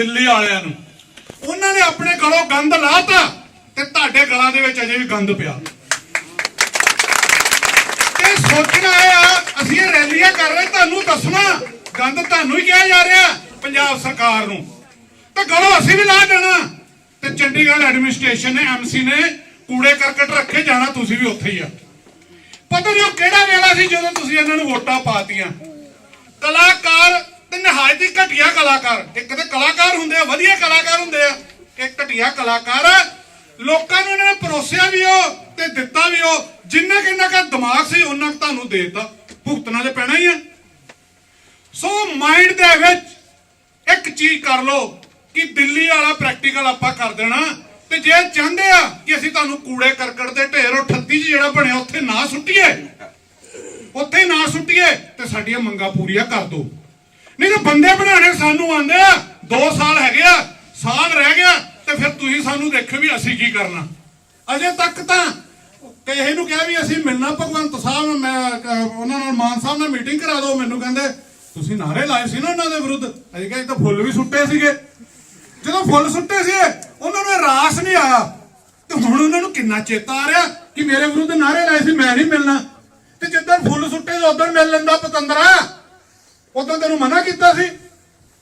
ਦਿੱਲੀ ਵਾਲਿਆਂ ਨੂੰ। ਉਹਨਾਂ ਨੇ ਆਪਣੇ ਗਲੋਂ ਗੰਦ ਲਾਤਾ ਤੇ ਤੁਹਾਡੇ ਗਲਾਂ ਦੇ ਵਿੱਚ ਅਜੇ ਵੀ ਗੰਦ ਪਿਆ। ਤੇ ਸੋਚਣਾ ਇਹ ਅਸੀਂ ਇਹ ਰੈਲੀਆਂ ਕਰ ਰਹੇ, ਤੁਹਾਨੂੰ ਦੱਸਣਾ, ਗੰਦ ਤੁਹਾਨੂੰ ਹੀ ਕਿਹਾ ਜਾ ਰਿਹਾ ਪੰਜਾਬ ਸਰਕਾਰ ਨੂੰ। ਤੇ ਗਲੋਂ ਅਸੀਂ ਵੀ ਲਾ ਦੇਣਾ। ਤੇ ਚੰਡੀਗੜ੍ਹ ਐਡਮਿਨਿਸਟ੍ਰੇਸ਼ਨ ਨੇ ਐਮਸੀ ਨੇ ਕੂੜੇ ਕਰਕਟ ਰੱਖੇ, ਜਾਣਾ ਤੁਸੀਂ ਵੀ ਉੱਥੇ ਹੀ ਆ। ਪਤਾ ਨਹੀਂ ਉਹ ਕਿਹੜਾ ਵੇਲਾ ਸੀ ਜਦੋਂ ਤੁਸੀਂ ਇਹਨਾਂ ਨੂੰ ਵੋਟਾਂ ਪਾਤੀਆਂ। ਕਲਾਕਾਰ ਤੇ ਨਿਹਾਇਤ ਹੀ ਘਟੀਆ ਕਲਾਕਾਰ। ਇੱਕ ਤੇ ਕਲਾਕਾਰ ਹੁੰਦੇ ਆ, ਵਧੀਆ ਕਲਾਕਾਰ ਹੁੰਦੇ ਆ ਇੱਕ ਘਟੀਆ ਕਲਾਕਾਰ ਲੋਕਾਂ ਨੂੰ ਇਹਨਾਂ ਨੇ ਪਰੋਸਿਆ ਵੀ ਉਹ ਤੇ ਦਿੱਤਾ ਵੀ ਉਹ। ਜਿੰਨਾ ਕਿੰਨਾ ਕਾ ਦਿਮਾਗ ਸੀ, ਉਹਨਾਂ ਕੁ ਤੁਹਾਨੂੰ ਦੇ ਦਿੱਤਾ। ਭੁਗਤਣਾ ਤੇ ਪੈਣਾ ਹੀ ਆ। ਸੋ ਮਾਈਂਡ ਦੇ ਵਿੱਚ ਇੱਕ ਚੀਜ਼ ਕਰ ਲਓ ਕਿ ਦਿੱਲੀ ਵਾਲਾ ਪ੍ਰੈਕਟੀਕਲ ਆਪਾਂ ਕਰ ਦੇਣਾ। ਤੇ ਜੇ ਚਾਹੁੰਦੇ ਆ ਕਿ ਅਸੀਂ ਤੁਹਾਨੂੰ ਕੂੜੇ ਕਰਕਟ ਦੇ ਢੇਰ ਉਹ 38 ਚ ਜਿਹੜਾ ਬਣਿਆ, ਉੱਥੇ ਨਾ ਸੁੱਟੀਏ। ਉੱਥੇ ਨਾ ਸੁੱਟੀਏ ਤੇ ਸਾਡੀਆਂ ਮੰਗਾਂ ਪੂਰੀਆਂ ਕਰ ਦਿਓ। ਨਹੀਂ ਤਾਂ ਬੰਦੇ ਬਣਾਣੇ ਸਾਨੂੰ ਆਂਦੇ ਆ। 2 ਸਾਲ ਹੈਗੇ ਆ, ਸਾਲ ਰਹਿ ਗਿਆ, ਤੇ ਫਿਰ ਤੁਸੀਂ ਸਾਨੂੰ ਦੇਖੋ ਵੀ ਅਸੀਂ ਕੀ ਕਰਨਾ। ਅਜੇ ਤੱਕ ਤਾਂ ਕਿਸੇ ਨੂੰ ਕਿਹਾ ਵੀ ਅਸੀਂ ਮਿਲਣਾ, ਭਗਵੰਤ ਸਾਹਿਬ ਨਾਲ ਮੈਂ ਉਹਨਾਂ ਨਾਲ ਮਾਨ ਸਾਹਿਬ ਨਾਲ ਮੀਟਿੰਗ ਕਰਾ ਦਿਓ, ਮੈਨੂੰ ਕਹਿੰਦੇ, ਤੁਸੀਂ ਨਾਰੇ ਲਾਏ ਸੀ ਨਾ ਉਹਨਾਂ ਦੇ ਵਿਰੁੱਧ? ਅਸੀਂ ਕਹਿੰਦੇ ਤਾਂ ਫੁੱਲ ਵੀ ਸੁੱਟੇ ਸੀਗੇ। ਜਦੋਂ ਫੁੱਲ ਸੁੱਟੇ ਸੀ ਉਹਨਾਂ ਨੂੰ ਰਾਸ ਨਹੀਂ ਆਇਆ। ਤੇ ਹੁਣ ਉਹਨਾਂ ਨੂੰ ਕਿੰਨਾ ਚੇਤਾ ਆ ਰਿਹਾ ਕਿ ਮੇਰੇ ਵਿਰੁੱਧ ਨਾਰੇ ਲਾਏ ਸੀ, ਮੈਂ ਨਹੀਂ ਮਿਲਣਾ। ਤੇ ਜਿੱਦਾਂ ਫੁੱਲ ਸੁੱਟੇ, ਉਦੋਂ ਮਿਲ ਲੈਂਦਾ ਪਤੰਦਰਾ। ਉਦੋਂ ਤੈਨੂੰ ਮਨਾ ਕੀਤਾ ਸੀ।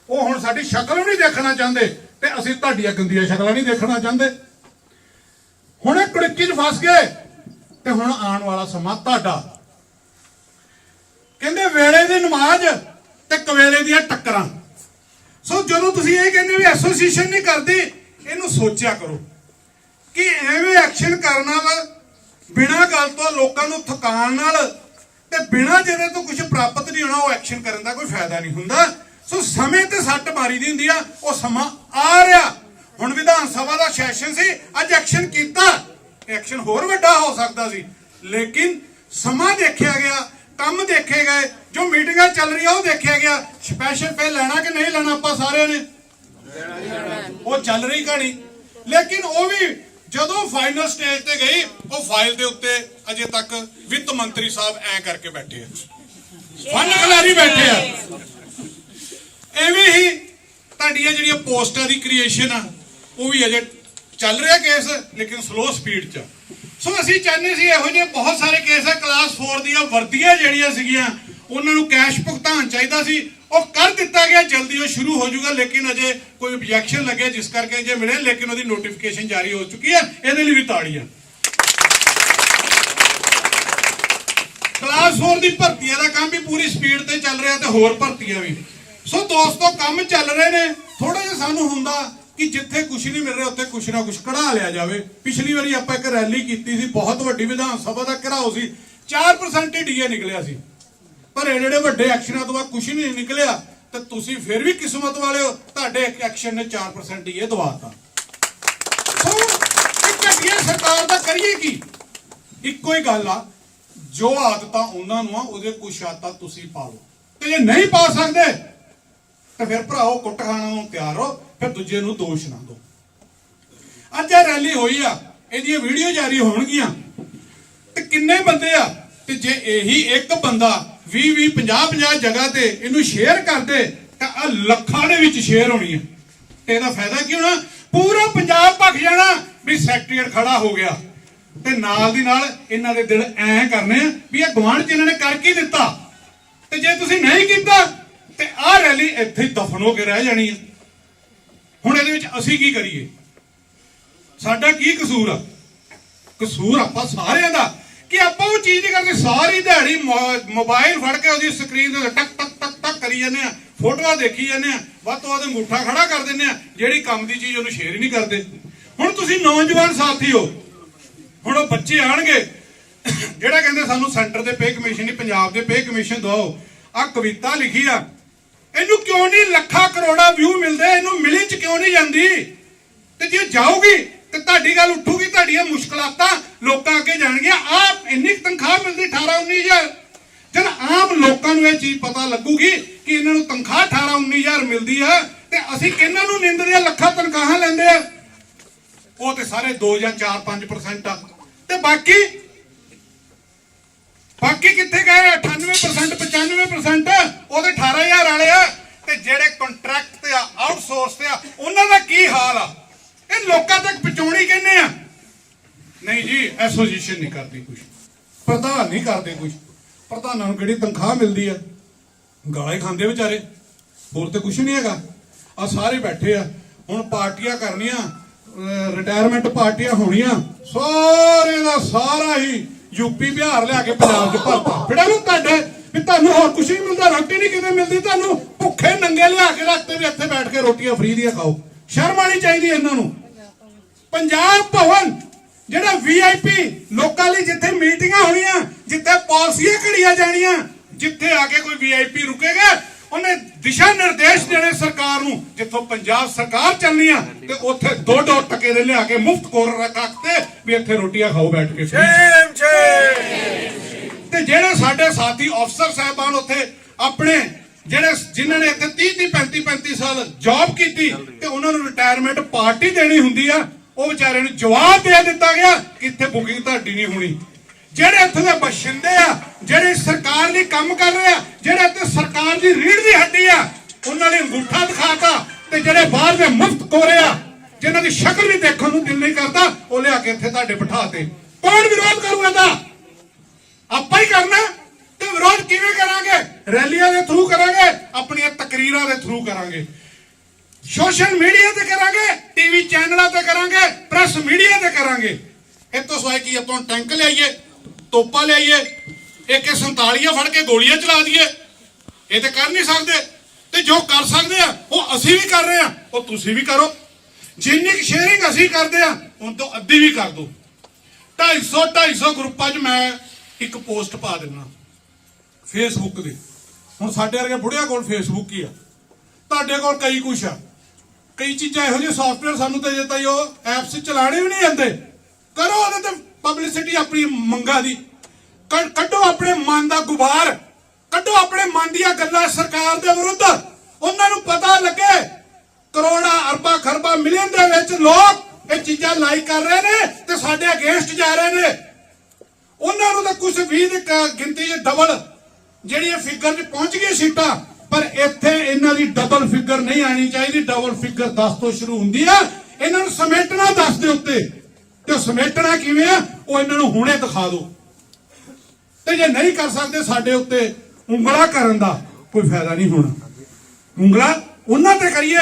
ਉਹ ਹੁਣ ਸਾਡੀ ਸ਼ਕਲ ਨਹੀਂ ਦੇਖਣਾ ਚਾਹੁੰਦੇ ਤੇ ਅਸੀਂ ਤੁਹਾਡੀਆਂ ਗੰਦੀਆਂ ਸ਼ਕਲਾਂ ਨਹੀਂ ਦੇਖਣਾ ਚਾਹੁੰਦੇ। ਹੁਣ ਇਹ ਕੁੜਕੀ 'ਚ ਫਸ ਗਏ ਤੇ ਹੁਣ ਆਉਣ ਵਾਲਾ ਸਮਾਂ ਤੁਹਾਡਾ। ਕਹਿੰਦੇ ਵੇਲੇ ਦੀ ਨਮਾਜ਼ ਤੇ ਕਵੇਲੇ ਦੀਆਂ ਟੱਕਰਾਂ। ਸੋ ਜਦੋਂ ਤੁਸੀਂ ਇਹ ਕਹਿੰਦੇ ਵੀ ਐਸੋਸੀਏਸ਼ਨ ਨਹੀਂ ਕਰਦੀ, ਇਹਨੂੰ ਸੋਚਿਆ ਕਰੋ ਕਿ ਐਵੇਂ ਐਕਸ਼ਨ ਕਰਨਾ ਵਾ ਬਿਨਾਂ ਗੱਲ ਤੋਂ ਲੋਕਾਂ ਨੂੰ ਥਕਾਣ ਨਾਲ ਤੇ ਬਿਨਾਂ ਜਿਹਦੇ ਤੋਂ ਕੁਝ ਪ੍ਰਾਪਤ ਨਹੀਂ ਹੋਣਾ, ਉਹ ਐਕਸ਼ਨ ਕਰਨ ਦਾ ਕੋਈ ਫਾਇਦਾ ਨਹੀਂ ਹੁੰਦਾ। ਸੋ ਸਮੇਂ ਤੇ ਸੱਟ ਮਾਰੀ ਦੀ ਹੁੰਦੀ ਆ, ਉਹ ਸਮਾਂ ਆ ਰਿਹਾ। ਹੁਣ ਵਿਧਾਨ ਸਭਾ ਦਾ ਸੈਸ਼ਨ ਸੀ, ਅੱਜ ਐਕਸ਼ਨ ਕੀਤਾ। ਐਕਸ਼ਨ ਹੋਰ ਵੱਡਾ ਹੋ ਸਕਦਾ ਸੀ। ਲੇਕਿਨ ਸਮਾਂ ਦੇਖਿਆ ਗਿਆ, ਕੰਮ ਦੇਖੇ ਗਏ, ਜੋ ਮੀਟਿੰਗਾਂ ਚੱਲ ਰਹੀਆਂ, ਉਹ ਦੇਖਿਆ ਗਿਆ। ਸਪੈਸ਼ਲ ਪੇ ਲੈਣਾ ਕਿ ਨਹੀਂ ਲੈਣਾ ਆਪਾਂ ਸਾਰਿਆਂ ਨੇ? ਉਹ ਚੱਲ ਰਹੀ ਕਹਾਣੀ। ਲੇਕਿਨ ਉਹ ਵੀ ਜਦੋਂ ਫਾਈਨਲ ਸਟੇਜ ਤੇ ਗਈ, ਉਹ ਫਾਈਲ ਦੇ ਉੱਤੇ ਅਜੇ ਤੱਕ ਵਿੱਤ ਮੰਤਰੀ ਸਾਹਿਬ ਐ ਕਰਕੇ ਬੈਠੇ ਆ। ਫਨ ਖਿਲਾਰੀ ਬੈਠੇ ਆ। ਐਵੇਂ ਹੀ ਤੁਹਾਡੀਆਂ ਜਿਹੜੀਆਂ ਪੋਸਟਾਂ ਦੀ ਕ੍ਰੀਏਸ਼ਨ ਆ, ਉਹ ਵੀ ਅਜੇ ਚੱਲ ਰਿਹਾ ਕੇਸ ਲੇਕਿਨ ਸਲੋ ਸਪੀਡ 'ਚ ਸੋ ਅਸੀਂ ਚਾਹੁੰਦੇ ਸੀ ਇਹੋ ਜਿਹੇ ਬਹੁਤ ਸਾਰੇ ਕੇਸ ਆ ਕਲਾਸ 4 ਦੀਆਂ ਵਰਦੀਆਂ ਜਿਹੜੀਆਂ ਸੀਗੀਆਂ ਉਹਨਾਂ ਨੂੰ ਕੈਸ਼ ਭੁਗਤਾਨ ਚਾਹੀਦਾ ਸੀ। ਉਹ ਕਰ ਦਿੱਤਾ ਗਿਆ, ਜਲਦੀ ਉਹ ਸ਼ੁਰੂ ਹੋ ਜਾਊਗਾ, ਲੇਕਿਨ ਅਜੇ ਕੋਈ ਆਬਜੈਕਸ਼ਨ ਲੱਗਿਆ ਜਿਸ ਕਰਕੇ ਜੇ ਮਿਲੇ, ਲੇਕਿਨ ਉਹਦੀ ਨੋਟੀਫਿਕੇਸ਼ਨ ਜਾਰੀ ਹੋ ਚੁੱਕੀ ਹੈ। ਇਹਦੇ ਲਈ ਵੀ ਤਾੜੀਆਂ। ਕਲਾਸ 4 ਦੀ ਭਰਤੀਆਂ ਦਾ ਕੰਮ ਵੀ ਪੂਰੀ ਸਪੀਡ ਤੇ ਚੱਲ ਰਿਹਾ ਤੇ ਹੋਰ ਭਰਤੀਆਂ ਵੀ। ਸੋ ਦੋਸਤੋ, ਕੰਮ ਚੱਲ ਰਹੇ ਨੇ। ਥੋੜਾ ਜਿਹਾ ਸਾਨੂੰ ਹੁੰਦਾ ਕਿ ਜਿੱਥੇ ਕੁਝ ਨਹੀਂ ਮਿਲ ਰਿਹਾ, ਉੱਥੇ ਕੁਝ ਨਾ ਕੁਝ ਕਢਾ ਲਿਆ ਜਾਵੇ। ਪਿਛਲੀ ਵਾਰੀ ਆਪਾਂ ਇੱਕ ਰੈਲੀ ਕੀਤੀ ਸੀ, ਬਹੁਤ ਵੱਡੀ ਵਿਧਾਨ ਸਭਾ ਦਾ ਘਿਰਾਓ ਸੀ। 4% ਹੀ ਡੀਏ ਨਿਕਲਿਆ ਸੀ। ਪਰ ਇਹ ਜਿਹੜੇ ਵੱਡੇ ਐਕਸ਼ਨਾਂ ਤੋਂ ਬਾਅਦ ਕੁਝ ਨਹੀਂ ਨਿਕਲਿਆ, ਤੇ ਤੁਸੀਂ ਫਿਰ ਵੀ ਕਿਸਮਤ ਵਾਲੇ ਹੋ, ਤੁਹਾਡੇ ਇੱਕ ਐਕਸ਼ਨ ਨੇ 4% ਡੀਏ ਦਵਾਤਾ। ਸੋ, ਇਹ ਘਟੀਆ ਸਰਕਾਰ ਦਾ ਕਰੀਏ ਕੀ? ਇੱਕੋ ਹੀ ਗੱਲ ਆ, ਜੋ ਆਦਤਾਂ ਉਹਨਾਂ ਨੂੰ ਆ, ਉਹਦੇ ਕੁਛ ਆਦਤਾਂ ਤੁਸੀਂ ਪਾ ਲਓ। ਤੇ ਜੇ ਨਹੀਂ ਪਾ ਸਕਦੇ, ਤੇ ਫਿਰ ਭਰਾਓ ਕੁੱਟ ਖਾਣ ਨੂੰ ਤਿਆਰ ਹੋ ਫਿਰ ਦੂਜੇ ਨੂੰ ਦੋਸ਼ ਨਾ ਦਿਓ। ਅੱਜ ਇਹ ਰੈਲੀ ਹੋਈ ਆ, ਇਹਦੀਆਂ ਵੀਡੀਓ ਜਾਰੀ ਹੋਣਗੀਆਂ। ਤੇ ਕਿੰਨੇ ਬੰਦੇ ਆ, ਤੇ ਜੇ ਇਹੀ ਇੱਕ ਬੰਦਾ 20 20 50 50 ਜਗ੍ਹਾ ਤੇ ਇਹਨੂੰ ਸ਼ੇਅਰ ਕਰਦੇ, ਤਾਂ ਆ ਲੱਖਾਂ ਦੇ ਵਿੱਚ ਸ਼ੇਅਰ ਹੋਣੀ ਆ। ਤੇ ਇਹਦਾ ਫਾਇਦਾ ਕੀ ਹੋਣਾ? ਪੂਰਾ ਪੰਜਾਬ ਭੱਖ ਜਾਣਾ ਵੀ ਸੈਕਟਰੀਏਟ ਖੜਾ ਹੋ ਗਿਆ। ਤੇ ਨਾਲ ਦੀ ਨਾਲ ਇਹਨਾਂ ਦੇ ਦਿਲ ਐ ਕਰਨੇ ਆ ਵੀ ਇਹ ਗਵਾਂਢ ਚ ਇਹਨਾਂ ਨੇ ਕਰ ਕੀ ਦਿੱਤਾ? ਤੇ ਜੇ ਤੁਸੀਂ ਨਹੀਂ ਕੀਤਾ, ਤੇ ਆਹ ਰੈਲੀ ਇੱਥੇ ਦਫਨ ਹੋ ਕੇ ਰਹਿ ਜਾਣੀ ਹੈ ਹੁਣ ਇਹਦੇ ਵਿੱਚ ਅਸੀਂ ਕੀ ਕਰੀਏ? ਸਾਡਾ ਕੀ ਕਸੂਰ ਆ? ਕਸੂਰ ਆਪਾਂ ਸਾਰਿਆਂ ਦਾ ਕਿ ਆਪਾਂ ਉਹ ਚੀਜ਼ ਨਹੀਂ ਕਰਦੇ ਸਾਰੀ ਦਿਹਾੜੀ ਮੋ- ਮੋਬਾਈਲ ਫੜ ਕੇ ਉਹਦੀ ਸਕਰੀਨ ਤੇ ਟਕ ਟਕ ਟਕ ਟਕ ਕਰੀ ਜਾਂਦੇ ਆ। ਫੋਟੋਆਂ ਦੇਖੀ ਜਾਂਦੇ ਆ। ਵੱਧ ਤੋਂ ਵੱਧ ਅੰਗੂਠਾ ਖੜਾ ਕਰ ਦਿੰਦੇ ਆ, ਜਿਹੜੀ ਕੰਮ ਦੀ ਚੀਜ਼ ਉਹਨੂੰ ਸ਼ੇਅਰ ਹੀ ਨਹੀਂ ਕਰਦੇ। ਹੁਣ ਤੁਸੀਂ ਨੌਜਵਾਨ ਸਾਥੀ ਹੋ। ਹੁਣ ਉਹ ਬੱਚੇ ਆਣਗੇ। ਜਿਹੜਾ ਕਹਿੰਦੇ ਸਾਨੂੰ ਸੈਂਟਰ ਦੇ ਪੇ ਕਮਿਸ਼ਨ ਨਹੀਂ, ਪੰਜਾਬ ਦੇ ਪੇ ਕਮਿਸ਼ਨ ਦਿਓ। ਆ ਕਵਿਤਾ ਲਿਖੀ ਆ। ਇਹਨੂੰ ਕਿਉਂ ਨਹੀਂ ਲੱਖਾਂ ਕਰੋੜਾਂ ਵਿਊ ਮਿਲਦੇ? ਇਹਨੂੰ ਮਿਲੀ ਚ ਕਿਉਂ ਨਹੀਂ ਜਾਂਦੀ? ਤੇ ਜੇ ਜਾਊਗੀ ਤੇ ਤੁਹਾਡੀ ਗੱਲ ਉੱਠੂਗੀ, ਤੁਹਾਡੀਆਂ ਮੁਸ਼ਕਲਾਤਾਂ ਲੋਕਾਂ ਅੱਗੇ ਜਾਣਗੀਆਂ। ਆ ਇੰਨੀ ਤਨਖਾਹ ਮਿਲਦੀ 18 19000 ਜਦ ਆਮ ਲੋਕਾਂ ਨੂੰ ਇਹ ਚੀਜ਼ ਪਤਾ ਲੱਗੂਗੀ ਕਿ ਇਹਨਾਂ ਨੂੰ ਤਨਖਾਹ 18 19000 ਮਿਲਦੀ ਆ, ਤੇ ਅਸੀਂ ਕਿਹਨਾਂ ਨੂੰ ਨਿੰਦਦੇ ਆ ਲੱਖਾਂ ਤਨਖਾਹਾਂ ਲੈਂਦੇ ਆ? ਉਹ ਤੇ ਸਾਰੇ 2 ਜਾਂ 4 5% ਆ। ਤੇ ਬਾਕੀ ਬਾਕੀ ਕਿੱਥੇ ਗਏ? 98% 95% ਉਹਦੇ 18000 ਵਾਲੇ ਆ। ਤੇ ਜਿਹੜੇ ਕੰਟਰੈਕਟ ਤੇ ਆ ਆਊਟਸੋਰਸ ਤੇ ਆ, ਉਹਨਾਂ ਦਾ ਕੀ ਹਾਲ ਆ? ਇਹ ਲੋਕਾਂ ਤੱਕ ਪਹੁੰਚਾਉਣੀ ਕਹਿੰਦੇ ਆ। ਨਹੀਂ ਜੀ ਐਸੋਸੀਏਸ਼ਨ ਨਹੀਂ ਕਰਦੀ ਕੁਝ ਪ੍ਰਧਾਨ ਨਹੀਂ ਕਰਦੇ ਕੁਝ ਪ੍ਰਧਾਨਾਂ ਨੂੰ ਕਿਹੜੀ ਤਨਖਾਹ ਮਿਲਦੀ ਆ? ਗਾਲਾਂ ਹੀ ਖਾਂਦੇ ਵਿਚਾਰੇ। ਹੋਰ ਤੇ ਕੁਝ ਨਹੀਂ ਹੈਗਾ। ਆ ਸਾਰੇ ਬੈਠੇ ਆ। ਹੁਣ ਪਾਰਟੀਆਂ ਕਰਨੀਆਂ ਰਿਟਾਇਰਮੈਂਟ ਪਾਰਟੀਆਂ ਹੋਣੀਆਂ। ਸਾਰੇ ਦਾ ਸਾਰਾ ਹੀ ਯੂਪੀ ਬਿਹਾਰ ਲਿਆ ਕੇ ਪੰਜਾਬ 'ਚ ਭਰਤਾ। ਫਿੜਾ ਨੂੰ ਤੁਹਾਡੇ, ਵੀ ਤੁਹਾਨੂੰ ਹੋਰ ਕੁਝ ਨਹੀਂ ਮਿਲਦਾ, ਰੋਟੀ ਨਹੀਂ ਕਿਵੇਂ ਮਿਲਦੀ? ਤੁਹਾਨੂੰ ਭੁੱਖੇ ਨੰਗੇ ਲਿਆ ਕੇ ਰੱਖਤੇ ਵੀ ਇੱਥੇ ਬੈਠ ਕੇ ਰੋਟੀਆਂ ਫ੍ਰੀ ਦੀਆਂ ਖਾਓ। ਸ਼ਰਮ ਆਣੀ ਚਾਹੀਦੀ ਇਹਨਾਂ ਨੂੰ। ਪੰਜਾਬ ਭਵਨ ਜਿਹੜਾ ਵੀਆਈਪੀ ਲੋਕਾਂ ਲਈ ਜਿੱਥੇ ਮੀਟਿੰਗਾਂ ਹੋਣੀਆਂ ਜਿੱਥੇ ਪਾਲਿਸੀਆਂ ਘੜੀਆਂ ਜਾਣੀਆਂ ਜਿੱਥੇ ਆ ਕੇ ਕੋਈ ਵੀਆਈਪੀ ਰੁਕੇਗਾ ਉਹਨੇ ਦਿਸ਼ਾ ਨਿਰਦੇਸ਼ ਦੇਣੇ ਸਰਕਾਰ ਨੂੰ ਜਿੱਥੋਂ ਪੰਜਾਬ ਸਰਕਾਰ ਚੱਲਣੀ ਆ ਤੇ ਉੱਥੇ ਦੋ ਦੋ ਟਕੇ ਦੇ ਲਿਆ ਕੇ ਮੁਫਤ ਕੋਰ ਰੱਖਤੇ ਵੀ ਇੱਥੇ ਰੋਟੀਆਂ ਖਾਓ ਬੈਠ ਕੇ। ਛੇਮ ਛੇ ਤੇ ਜਿਹੜੇ ਸਾਡੇ ਸਾਥੀ ਅਫਸਰ ਸਾਹਿਬਾਨ ਉੱਥੇ ਆਪਣੇ ਜਿਹੜੇ ਜਿਨ੍ਹਾਂ ਨੇ ਇੱਥੇ 30 30 35 35 ਸਾਲ ਜੌਬ ਕੀਤੀ ਤੇ ਉਹਨਾਂ ਨੂੰ ਰਿਟਾਇਰਮੈਂਟ ਪਾਰਟੀ ਦੇਣੀ ਹੁੰਦੀ ਆ ਉਹ ਵਿਚਾਰੇ ਨੂੰ ਜਵਾਬ ਦੇ ਦਿੱਤਾ ਗਿਆ ਕਿ ਇੱਥੇ ਬੁਕਿੰਗ ਤੁਹਾਡੀ ਨਹੀਂ ਹੋਣੀ। ਜਿਹੜੇ ਇੱਥੇ ਦੇ ਬਸ਼ਿੰਦੇ ਆ, ਜਿਹੜੇ ਸਰਕਾਰ ਲਈ ਕੰਮ ਕਰ ਰਹੇ ਆ, ਜਿਹੜੇ ਇੱਥੇ ਸਰਕਾਰ ਦੀ ਰੀੜ ਦੀ ਹੱਡੀ ਆ, ਉਹਨਾਂ ਨੇ ਅੰਗੂਠਾ ਦਿਖਾਤਾ ਤੇ ਜਿਹੜੇ ਬਾਹਰ ਦੇ ਮੁਫਤ ਕੋਰੇ ਆ, ਜਿਨ੍ਹਾਂ ਦੀ ਸ਼ਕਲ ਵੀ ਦੇਖਣ ਨੂੰ ਦਿਲ ਨਹੀਂ ਕਰਦਾ, ਉਹ ਲਿਆ ਕੇ ਇੱਥੇ ਤੁਹਾਡੇ ਬਿਠਾਤੇ। ਕੌਣ ਵਿਰੋਧ ਕਰੂ ਇਹਦਾ? ਆਪਾਂ ਹੀ ਕਰਨਾ। ਤੇ ਵਿਰੋਧ ਕਿਵੇਂ ਕਰਾਂਗੇ? ਰੈਲੀਆਂ ਦੇ ਥਰੂ ਕਰਾਂਗੇ, ਆਪਣੀਆਂ ਤਕਰੀਰਾਂ ਦੇ ਥਰੂ ਕਰਾਂਗੇ। ਸੋਸ਼ਲ ਮੀਡੀਆ ਤੇ ਕਰਾਂਗੇ ਟੀਵੀ ਚੈਨਲਾਂ ਤੇ ਕਰਾਂਗੇ, ਪ੍ਰੈਸ ਮੀਡੀਆ ਤੇ ਕਰਾਂਗੇ। ਇਹ ਤੋਂ ਸਵਾਈ ਕੀ ਆਪਾਂ ਟੈਂਕ ਲਿਆਈਏ, ਤੋਪਾ ਲਿਆਈਏ, ਇੱਕ 47 ਫੜ ਕੇ ਗੋਲੀਆਂ ਚਲਾ ਦਈਏ। ਇਹ ਤੇ ਕਰ ਨਹੀਂ ਸਕਦੇ। ਤੇ ਜੋ ਕਰ ਸਕਦੇ ਆ, ਉਹ ਅਸੀਂ ਵੀ ਕਰ ਰਹੇ ਆ, ਉਹ ਤੁਸੀਂ ਵੀ ਕਰੋ। ਜਿੰਨੀ ਕੁ ਸ਼ੇਅਰਿੰਗ ਅਸੀਂ ਕਰਦੇ ਆ ਉਹ ਤੋਂ ਅੱਧੀ ਵੀ ਕਰ ਦਿਓ। 250 250 ਗਰੁੱਪਾਂ 'ਚ ਮੈਂ ਇੱਕ ਪੋਸਟ ਪਾ ਦਿੰਦਾ। ਫੇਸਬੁੱਕ ਦੇ ਹੁਣ ਸਾਡੇ ਵਰਗੇ ਬੁੜਿਆਂ ਕੋਲ ਫੇਸਬੁੱਕ ਹੀ ਆ। ਤੁਹਾਡੇ ਕੋਲ ਕਈ ਕੁਛ ਆ। ਕਈ ਚੀਜ਼ਾਂ ਇਹੋ ਜਿਹੇ ਸੌਫਟਵੇਅਰ ਸਾਨੂੰ ਤੇ ਜੇ ਤਾਂ ਉਹ ਐਪਸ ਚਲਾਣੇ ਵੀ ਨਹੀਂ ਆਉਂਦੇ। ਕਰੋ ਉਹਦੇ ਤੇ ਪਬਲਿਸਿਟੀ ਆਪਣੀ ਮੰਗਾ ਦੀ। ਕੱਢੋ ਆਪਣੇ ਮਨ ਦਾ ਗੁਬਾਰ। ਕੱਢੋ ਆਪਣੇ ਮਨ ਦੀਆਂ ਗੱਲਾਂ ਸਰਕਾਰ ਦੇ ਵਿਰੁੱਧ। ਉਹਨਾਂ ਨੂੰ ਪਤਾ ਲੱਗੇ। ਕਰੋੜਾਂ ਅਰਬਾਂ ਖਰਬਾਂ ਮਿਲੀਅਨ ਦੇ ਵਿੱਚ ਲੋਕ ਇਹ ਚੀਜ਼ਾਂ ਲਾਈਕ ਕਰ ਰਹੇ ਨੇ ਤੇ ਸਾਡੇ ਅਗੇਂਸਟ ਜਾ ਰਹੇ ਨੇ। ਉਹਨਾਂ ਨੂੰ ਤਾਂ ਕੁਝ ਵੀ ਦੀ ਗਿਣਤੀ 'ਚ ਡਬਲ ਜਿਹੜੀ ਇਹ ਫਿਗਰ 'ਚ ਪਹੁੰਚ ਗਈ ਸੀਟਾਂ। ਪਰ ਇੱਥੇ ਇਹਨਾਂ ਦੀ ਡਬਲ ਫਿਗਰ ਨਹੀਂ ਆਣੀ ਚਾਹੀਦੀ। ਡਬਲ ਫਿਗਰ 10 ਤੋਂ ਸ਼ੁਰੂ ਹੁੰਦੀ ਆ। ਇਹਨਾਂ ਨੂੰ ਸਮੇਟਣਾ 10 ਦੇ ਉੱਤੇ। ਤੇ ਸਮੇਟਣਾ ਕਿਵੇਂ ਆ? ਉਹ ਇਹਨਾਂ ਨੂੰ ਹੁਣੇ ਦਿਖਾ ਦਿਓ। ਤੇ ਜੇ ਨਹੀਂ ਕਰ ਸਕਦੇ ਸਾਡੇ ਉੱਤੇ ਉਂਗਲਾ ਕਰਨ ਦਾ, ਕੋਈ ਫਾਇਦਾ ਨਹੀਂ ਹੋਣਾ। ਉਂਗਲਾ ਉਹਨਾਂ ਤੇ ਕਰੀਏ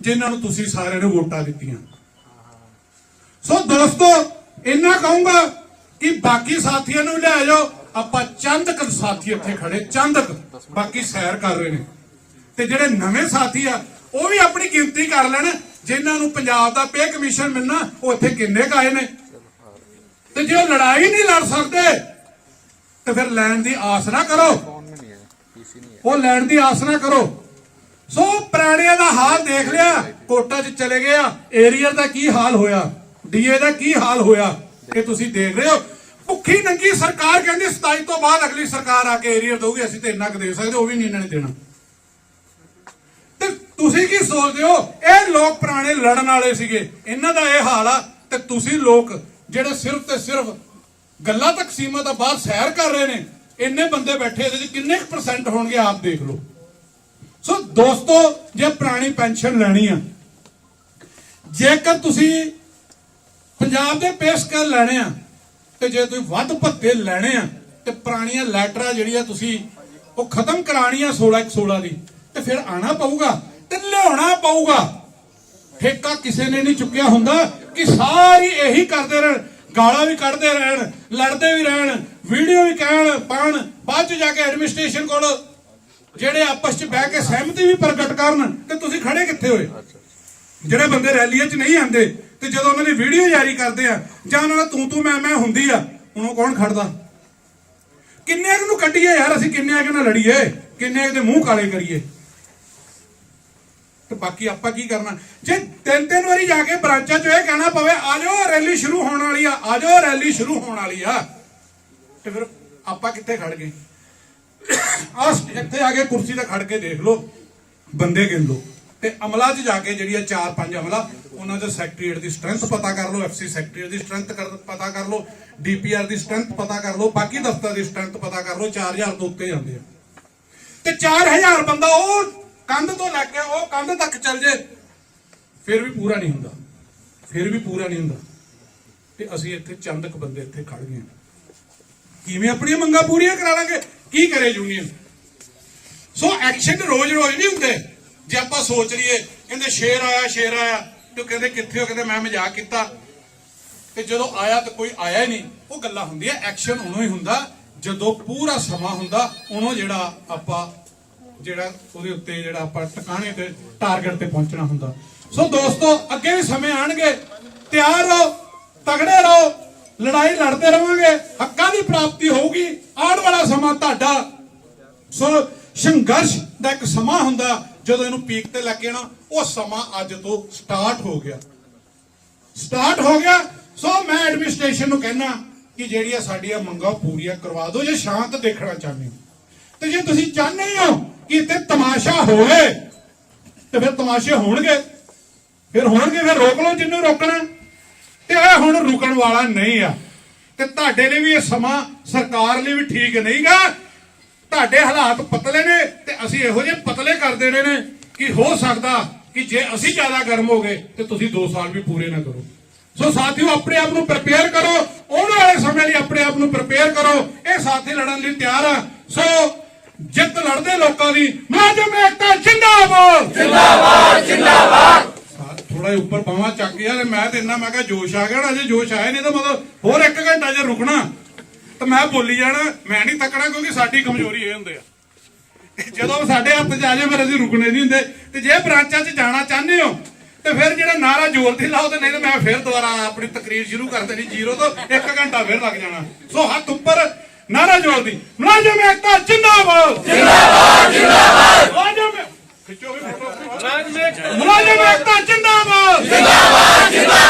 ਜਿਨ੍ਹਾਂ ਨੂੰ ਤੁਸੀਂ ਸਾਰਿਆਂ ਨੇ ਵੋਟਾਂ ਦਿੱਤੀਆਂ। ਸੋ ਦੋਸਤੋ, ਇੰਨਾ ਕਹੂੰਗਾ ਕਿ ਬਾਕੀ ਸਾਥੀਆਂ ਨੂੰ ਲੈ ਜਾਓ ਆਪਾਂ ਚੰਦ ਕੁ ਸਾਥੀ ਇੱਥੇ ਖੜੇ ਚੰਦ ਬਾਕੀ ਸੈਰ ਕਰ ਰਹੇ ਨੇ। ਤੇ ਜਿਹੜੇ ਨਵੇਂ ਸਾਥੀ ਆ, ਉਹ ਵੀ ਆਪਣੀ ਗਿਣਤੀ ਕਰ ਲੈਣ, ਜਿਨ੍ਹਾਂ ਨੂੰ ਪੰਜਾਬ ਦਾ ਪੇ ਕਮਿਸ਼ਨ ਮਿਲਣਾ, ਉਹ ਇੱਥੇ ਕਿੰਨੇ ਕੁ ਆਏ ਨੇ? ਤੇ ਜੇ ਉਹ ਲੜਾਈ ਨਹੀਂ ਲੜ ਸਕਦੇ, ਤੇ ਫਿਰ ਲੈਣ ਦੀ ਆਸ ਨਾ ਕਰੋ। ਉਹ ਲੈਣ ਦੀ ਆਸ ਨਾ ਕਰੋ। ਸੋ ਪ੍ਰਾਣੀਆਂ ਦਾ ਹਾਲ ਦੇਖ ਲਿਆ, ਕੋਟਾ 'ਚ ਚਲੇ ਗਿਆ ਏਰੀਆ ਦਾ ਕੀ ਹਾਲ ਹੋਇਆ? ਡੀਏ ਦਾ ਕੀ ਹਾਲ ਹੋਇਆ? ਇਹ ਤੁਸੀਂ ਦੇਖ ਰਹੇ ਹੋ। ਭੁੱਖੀ ਨੰਗੀ ਸਰਕਾਰ ਕਹਿੰਦੀ 27 ਤੋਂ ਬਾਅਦ ਅਗਲੀ ਸਰਕਾਰ ਆ ਕੇ ਏਰੀਅਰ ਦਊਗੀ, ਅਸੀਂ ਤੇ ਇੰਨਾ ਕੁ ਦੇ ਸਕਦੇ, ਉਹ ਵੀ ਨਹੀਂ ਇਹਨਾਂ ਨੇ ਦੇਣਾ। ਤੇ ਤੁਸੀਂ ਕੀ ਸੋਚਦੇ ਹੋ? ਇਹ ਲੋਕ ਪੁਰਾਣੇ ਲੜਨ ਵਾਲੇ ਸੀਗੇ। ਇਹਨਾਂ ਦਾ ਇਹ ਹਾਲ ਆ, ਤੇ ਤੁਸੀਂ ਲੋਕ ਜਿਹੜੇ ਸਿਰਫ ਤੇ ਸਿਰਫ ਗੱਲਾਂ ਤੱਕ ਸੀਮਾ ਦਾ ਬਾਹਰ ਸੈਰ ਕਰ ਰਹੇ ਨੇ, ਇੰਨੇ ਬੰਦੇ ਬੈਠੇ ਇਹਦੇ ਚ ਕਿੰਨੇ ਕੁ ਪਰਸੈਂਟ ਹੋਣਗੇ, ਆਪ ਦੇਖ ਲਓ। ਸੋ ਦੋਸਤੋ, ਜੇ ਪੁਰਾਣੀ ਪੈਨਸ਼ਨ ਲੈਣੀ ਆ, ਜੇਕਰ ਤੁਸੀਂ ਪੰਜਾਬ ਦੇ ਪੇਸ਼ ਕਰ ਲੈਣੇ ਆ ਤੇ ਜੇ ਤੁਸੀਂ ਵੱਧ ਭੱਤੇ ਲੈਣੇ ਆ, ਤੇ ਪੁਰਾਣੀਆਂ ਲੈਟਰਾਂ ਜਿਹੜੀਆਂ ਤੁਸੀਂ, ਉਹ ਖਤਮ ਕਰਾਣੀਆਂ 16 16 ਦੀ, ਤੇ ਫਿਰ ਆਣਾ ਪਊਗਾ, ਤੇ ਲਿਆਉਣਾ ਪਊਗਾ। ਠੇਕਾ ਕਿਸੇ ਨੇ ਨਹੀਂ ਚੁੱਕਿਆ ਹੁੰਦਾ ਕਿ ਸਾਰੀ ਇਹੀ ਕਰਦੇ ਰਹਿਣ, ਗਾਲਾਂ ਵੀ ਕੱਢਦੇ ਰਹਿਣ, ਲੜਦੇ ਵੀ ਰਹਿਣ, ਵੀਡੀਓ ਵੀ ਕਹਿਣ, ਪਾਣ, ਬਾਅਦ ਚ ਜਾ ਕੇ ਐਡਮਿਨਿਸਟ੍ਰੇਸ਼ਨ ਕੋਲ ਜਿਹੜੇ ਆਪਸ ਚ ਬਹਿ ਕੇ ਸਹਿਮਤੀ ਵੀ ਪ੍ਰਗਟ ਕਰਨ, ਤੇ ਤੁਸੀਂ ਖੜੇ ਕਿੱਥੇ ਹੋਏ? ਜਿਹੜੇ ਬੰਦੇ ਰੈਲੀਆਂ 'ਚ ਨਹੀਂ ਆਉਂਦੇ ਤੇ ਜਦੋਂ ਉਹਨਾਂ ਦੀ ਵੀਡੀਓ ਜਾਰੀ ਕਰਦੇ ਆ, ਜਾਂ ਉਹਨਾਂ ਦਾ ਤੂੰ ਤੂੰ ਮੈਂ ਮੈਂ ਹੁੰਦੀ ਆ, ਹੁਣ ਉਹ ਕੌਣ ਖੜਦਾ? ਕਿੰਨੇ ਨੂੰ ਕੱਢੀਏ ਯਾਰ, ਅਸੀਂ ਕਿੰਨੇ ਕੁ ਨਾਲ ਲੜੀਏ, ਕਿੰਨੇ ਦੇ ਮੂੰਹ ਕਾਲੇ ਕਰੀਏ? ਤੇ ਬਾਕੀ ਆਪਾਂ ਕੀ ਕਰਨਾ? ਜੇ ਤਿੰਨ ਤਿੰਨ ਵਾਰੀ ਜਾ ਕੇ ਬ੍ਰਾਂਚਾਂ 'ਚ ਇਹ ਕਹਿਣਾ ਪਵੇ, ਆ ਜਾਓ, ਰੈਲੀ ਸ਼ੁਰੂ ਹੋਣ ਵਾਲੀ ਆ ਆ ਜਾਓ, ਰੈਲੀ ਸ਼ੁਰੂ ਹੋਣ ਵਾਲੀ ਆ। ਤੇ ਫਿਰ ਆਪਾਂ ਕਿੱਥੇ ਖੜ ਗਏ? ਆ ਇੱਥੇ ਆ ਕੇ ਕੁਰਸੀ ਤੇ ਖੜ ਕੇ ਦੇਖ ਲਓ, ਬੰਦੇ ਗਿਣ ਲਓ। ਤੇ ਅਮਲਾ 'ਚ ਜਾ ਕੇ ਜਿਹੜੀ ਆ ਚਾਰ ਪੰਜ ਅਮਲਾ, ਉਹਨਾਂ ਦੇ ਸੈਕਟਰੀਏਟ ਦੀ ਸਟਰੈਂਥ ਪਤਾ ਕਰ ਲਓ ਐਫਸੀ ਸੈਕਟਰੀਏਟ ਦੀ ਸਟਰੈਂਥ ਪਤਾ ਕਰ ਲਓ ਡੀਪੀਆਰ ਦੀ ਸਟਰੈਂਥ ਪਤਾ ਕਰ ਲਓ, ਬਾਕੀ ਦਫ਼ਤਰ ਦੀ ਸਟਰੈਂਥ ਪਤਾ ਕਰ ਲਓ 4000 ਤੋਂ ਉੱਤੇ ਜਾਂਦੇ ਆ। ਤੇ 4000 ਬੰਦਾ ਉਹ ਕੰਧ ਤੋਂ ਲੈ ਕੇ ਉਹ ਕੰਧ ਤੱਕ ਚੱਲ ਜੇ, ਫਿਰ ਵੀ ਪੂਰਾ ਨਹੀਂ ਹੁੰਦਾ। ਫਿਰ ਵੀ ਪੂਰਾ ਨਹੀਂ ਹੁੰਦਾ। ਤੇ ਅਸੀਂ ਇੱਥੇ ਚੰਦਕ ਬੰਦੇ ਇੱਥੇ ਖੜ ਗਏ। ਕਿਵੇਂ ਆਪਣੀਆਂ ਮੰਗਾਂ ਪੂਰੀਆਂ ਕਰਾ ਲਾਂਗੇ? ਕੀ ਕਰੇ ਯੂਨੀਅਨ ਸੋ ਐਕਸ਼ਨ ਰੋਜ਼-ਰੋਜ਼ ਨਹੀਂ ਹੁੰਦੇ। ਜੇ ਆਪਾਂ ਸੋਚ ਲਈਏ, ਕਹਿੰਦੇ ਸ਼ੇਰ ਆਇਆ ਸ਼ੇਰ ਆਇਆ, ਤੇ ਕਹਿੰਦੇ ਕਿੱਥੇ ਹੋ? ਕਹਿੰਦੇ ਮੈਂ ਮਜ਼ਾਕ ਕੀਤਾ। ਤੇ ਜਦੋਂ ਆਇਆ ਤਾਂ ਕੋਈ ਆਇਆ ਹੀ ਨਹੀਂ। ਉਹ ਗੱਲਾਂ ਹੁੰਦੀਆਂ ਐਕਸ਼ਨ ਉਦੋਂ ਹੀ ਹੁੰਦਾ। ਜਦੋਂ ਪੂਰਾ ਸਮਾਂ ਹੁੰਦਾ ਉਦੋਂ ਜਿਹੜਾ ਆਪਾਂ, ਜਿਹੜਾ ਉਹਦੇ ਉੱਤੇ ਜਿਹੜਾ ਆਪਾਂ ਟਿਕਾਣੇ ਤੇ ਟਾਰਗੇਟ ਤੇ ਪਹੁੰਚਣਾ ਹੁੰਦਾ। ਸੋ ਦੋਸਤੋ, ਅੱਗੇ ਵੀ ਸਮੇਂ ਆਣਗੇ ਤਿਆਰ ਰਹੋ, ਤਗੜੇ ਰਹੋ, ਲੜਾਈ ਲੜਦੇ ਰਵਾਂਗੇ। ਹੱਕਾਂ ਦੀ ਪ੍ਰਾਪਤੀ ਹੋਊਗੀ। ਆਉਣ ਵਾਲਾ ਸਮਾਂ ਤੁਹਾਡਾ। ਸੋ ਸੰਘਰਸ਼ ਦਾ ਇੱਕ ਸਮਾਂ ਹੁੰਦਾ। ਜਦੋਂ ਇਹਨੂੰ ਪੀਕ ਤੇ ਲੱਗ ਜਾਣਾ ਉਹ ਸਮਾਂ ਅੱਜ ਤੋਂ ਸਟਾਰਟ ਹੋ ਗਿਆ। ਸਟਾਰਟ ਹੋ ਗਿਆ। ਸੋ ਮੈਂ ਐਡਮਿਨਿਸਟ੍ਰੇਸ਼ਨ ਨੂੰ ਕਹਿਣਾ ਕਿ ਜਿਹੜੀਆਂ ਸਾਡੀਆਂ ਮੰਗਾਂ ਪੂਰੀਆਂ ਕਰਵਾ ਦਿਓ, ਜੇ ਸ਼ਾਂਤ ਦੇਖਣਾ ਚਾਹੁੰਦੇ ਹੋ। ਤੇ ਜੇ ਤੁਸੀਂ ਚਾਹੁੰਦੇ ਹੋ ਕਿ ਇੱਥੇ ਤਮਾਸ਼ਾ ਹੋਵੇ, ਤੇ ਫਿਰ ਤਮਾਸ਼ੇ ਹੋਣਗੇ। ਫਿਰ ਹੋਣਗੇ, ਫਿਰ ਰੋਕ ਲਓ ਜਿੰਨੂੰ ਰੋਕਣਾ। ਤੇ ਇਹ ਹੁਣ ਰੁਕਣ ਵਾਲਾ ਨਹੀਂ ਆ। ਤੇ ਤੁਹਾਡੇ ਲਈ ਵੀ ਇਹ ਸਮਾਂ ਸਰਕਾਰ ਲਈ ਵੀ ਠੀਕ ਨਹੀਂਗਾ। ਤੁਹਾਡੇ ਹਾਲਾਤ ਪਤਲੇ ਨੇ ਤੇ ਅਸੀਂ ਇਹੋ ਜਿਹੇ ਪਤਲੇ ਕਰ ਦੇਣੇ ਨੇ ਕਿ ਹੋ ਸਕਦਾ ਕਿ ਜੇ ਅਸੀਂ ਜ਼ਿਆਦਾ ਗਰਮ ਹੋ ਗਏ ਤੇ ਤੁਸੀਂ 2 ਸਾਲ ਵੀ ਪੂਰੇ ਨਾ ਕਰੋ। ਸੋ ਸਾਥੀਓ ਆਪਣੇ ਆਪ ਨੂੰ ਪ੍ਰਪੇਅਰ ਕਰੋ। ਆਉਣ ਵਾਲੇ ਸਮੇਂ ਲਈ ਆਪਣੇ ਆਪ ਨੂੰ ਪ੍ਰਪੇਅਰ ਕਰੋ। ਇਹ ਸਾਥੀ ਲੜਨ ਲਈ ਤਿਆਰ ਆ। ਸੋ ਜਿੱਤ ਲੜਦੇ ਲੋਕਾਂ ਦੀ ਮੁਲਾਜ਼ਮ ਏਕਤਾ ਜਿੰਦਾਬਾਦ! ਥੋੜਾ ਜਿਹਾ ਉੱਪਰ ਬਾਹਾਂ ਚੱਕ ਗਿਆ ਤੇ ਮੈਂ ਤੇ ਇੰਨਾ ਮੈਂ ਕਿਹਾ ਜੋਸ਼ ਆ ਗਿਆ ਨਾ ਅਜੇ ਜੋਸ਼ ਆਇਆ ਨਹੀਂ ਤਾਂ ਮਤਲਬ ਹੋਰ ਇੱਕ ਘੰਟਾ ਜੇ ਰੁਕਣਾ। ਤਾਂ ਮੈਂ ਬੋਲੀ ਜਾਣਾ ਮੈਂ ਨਹੀਂ ਤੱਕਣਾ ਕਿਉਂਕਿ ਸਾਡੀ ਕਮਜ਼ੋਰੀ ਇਹ ਹੁੰਦੇ ਆ। ਜਦੋਂ ਸਾਡੇ ਹੱਥ 'ਚ ਆ ਜਾਏ ਫਿਰ ਅਸੀਂ ਰੁਕਣੇ ਨਹੀਂ ਹੁੰਦੇ। ਤੇ ਜੇ ਬ੍ਰਾਂਚਾਂ 'ਚ ਜਾਣਾ ਚਾਹੁੰਦੇ ਹੋ ਤੇ ਫਿਰ ਜਿਹੜਾ ਨਾਰਾ ਜ਼ੋਰ ਦੀ ਲਾਓ ਤੇ ਨਹੀਂ ਤਾਂ ਮੈਂ ਫਿਰ ਦੁਬਾਰਾ ਆਪਣੀ ਤਕਰੀਰ ਸ਼ੁਰੂ ਕਰ ਦੇਣੀ ਜ਼ੀਰੋ ਤੋਂ ਇੱਕ ਘੰਟਾ ਫਿਰ ਲੱਗ ਜਾਣਾ। ਸੋ ਹੱਥ ਉੱਪਰ ਨਾਰਾ ਜ਼ੋਰ ਦੀ। ਮੁਲਾਜ਼ਮ ਏਕਤਾ ਜਿੰਦਾਬਾਦ! ਜਿੰਦਾਬਾਦ ਜਿੰਦਾਬਾਦ! ਮੁਲਾਜ਼ਮ ਖਿੱਚੋ ਵੀ ਫੋਟੋ। ਮੁਲਾਜ਼ਮ ਏਕਤਾ ਜਿੰਦਾਬਾਦ! ਜਿੰਦਾਬਾਦ ਜਿੰਦਾਬਾਦ!